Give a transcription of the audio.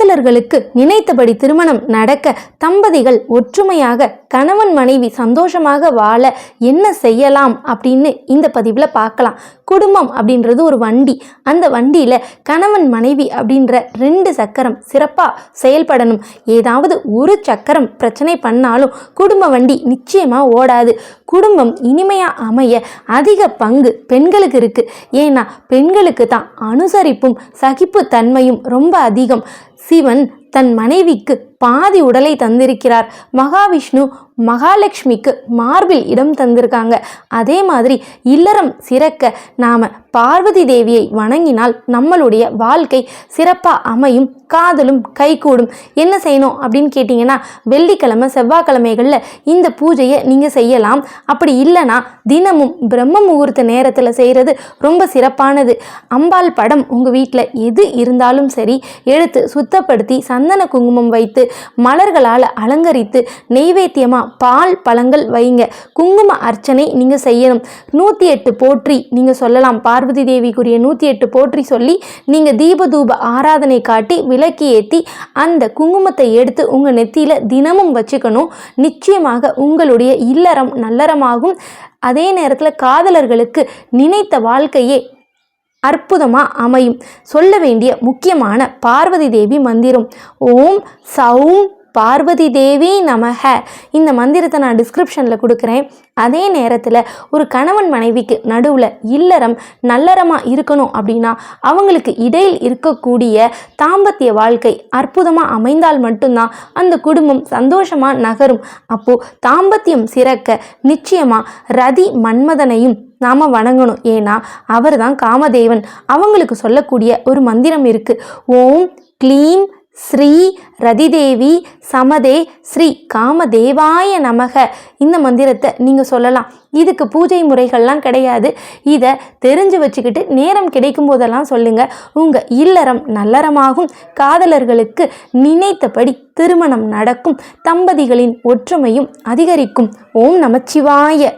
காதலர்களுக்கு நினைத்தபடி திருமணம் நடக்க தம்பதிகள் ஒற்றுமையாக கணவன் மனைவி சந்தோஷமாக வாழ என்ன செய்யலாம் அப்படின்னு இந்த பதிவில் பார்க்கலாம். குடும்பம் அப்படின்றது ஒரு வண்டி. அந்த வண்டியில் கணவன் மனைவி அப்படின்ற ரெண்டு சக்கரம் சிறப்பாக செயல்படணும். ஏதாவது ஒரு சக்கரம் பிரச்சனை பண்ணாலும் குடும்ப வண்டி நிச்சயமாக ஓடாது. குடும்பம் இனிமையாக அமைய அதிக பங்கு பெண்களுக்கு இருக்குது ஏன்னா பெண்களுக்கு தான் அனுசரிப்பும் சகிப்பு தன்மையும் ரொம்ப அதிகம். சிவன் தன் மனைவிக்கு பாதி உடலை தந்திருக்கிறார். மகாவிஷ்ணு மகாலட்சுமிக்கு மார்பில் இடம் தந்திருக்காங்க. அதே மாதிரி இல்லறம் சிறக்க நாம் பார்வதி தேவியை வணங்கினால் நம்மளுடைய வாழ்க்கை சிறப்பாக அமையும். காதலும் கைகூடும். என்ன செய்யணும் அப்படின்னு கேட்டிங்கன்னா வெள்ளிக்கிழமை செவ்வாய்க்கிழமைகளில் இந்த பூஜையை நீங்கள் செய்யலாம். அப்படி இல்லைன்னா தினமும் பிரம்ம முகூர்த்த நேரத்தில் செய்கிறது ரொம்ப சிறப்பானது. அம்பாள் படம் உங்கள் வீட்டில் எது இருந்தாலும் சரி எடுத்து சுத்தப்படுத்தி சந்தன குங்குமம் வைத்து மலர்களால் அலங்கரித்து நெய்வேத்தியமாக பால் பழங்கள் வைங்க குங்கும அர்ச்சனை நீங்கள் செய்யணும். நூற்றி எட்டு போற்றி நீங்கள் சொல்லலாம். பார்வதி தேவிக்குரிய நூற்றி எட்டு போற்றி சொல்லி நீங்கள் தீபதூப ஆராதனை காட்டி விளக்கி ஏற்றி அந்த குங்குமத்தை எடுத்து உங்கள் நெத்தியில் தினமும் வச்சுக்கணும். நிச்சயமாக உங்களுடைய இல்லறம் நல்லறமாகும். அதே நேரத்தில் காதலர்களுக்கு நினைத்த வாழ்க்கையே அற்புதமாக அமையும். சொல்ல வேண்டிய முக்கியமான பார்வதி தேவி மந்திரம். ஓம் சௌம் பார்வதி தேவி நமக. இந்த மந்திரத்தை நான் டிஸ்கிரிப்ஷனில் கொடுக்குறேன். அதே நேரத்தில் ஒரு கணவன் மனைவிக்கு நடுவில் இல்லறம் நல்லறமாக இருக்கணும் அப்படின்னா அவங்களுக்கு இடையில் இருக்கக்கூடிய தாம்பத்திய வாழ்க்கை அற்புதமாக அமைந்தால் மட்டும்தான் அந்த குடும்பம் சந்தோஷமாக நகரும். அப்போது தாம்பத்தியம் சிறக்க நிச்சயமாக ரதி மன்மதனையும் நாம் வணங்கணும். ஏன்னா அவர் தான் காமதேவன். அவங்களுக்கு சொல்லக்கூடிய ஒரு மந்திரம் இருக்குது ஓம் க்ளீம் ஸ்ரீ ரதிதேவி சமதே ஸ்ரீ காமதேவாய நமக. இந்த மந்திரத்தை நீங்கள் சொல்லலாம். இதுக்கு பூஜை முறைகள்லாம் கிடையாது. இதை தெரிஞ்சு வச்சுக்கிட்டு நேரம் கிடைக்கும் போதெல்லாம் சொல்லுங்கள் உங்கள் இல்லறம் நல்லறமாகும். காதலர்களுக்கு நினைத்தபடி திருமணம் நடக்கும். தம்பதிகளின் ஒற்றுமையும் அதிகரிக்கும். ஓம் நமச்சிவாய.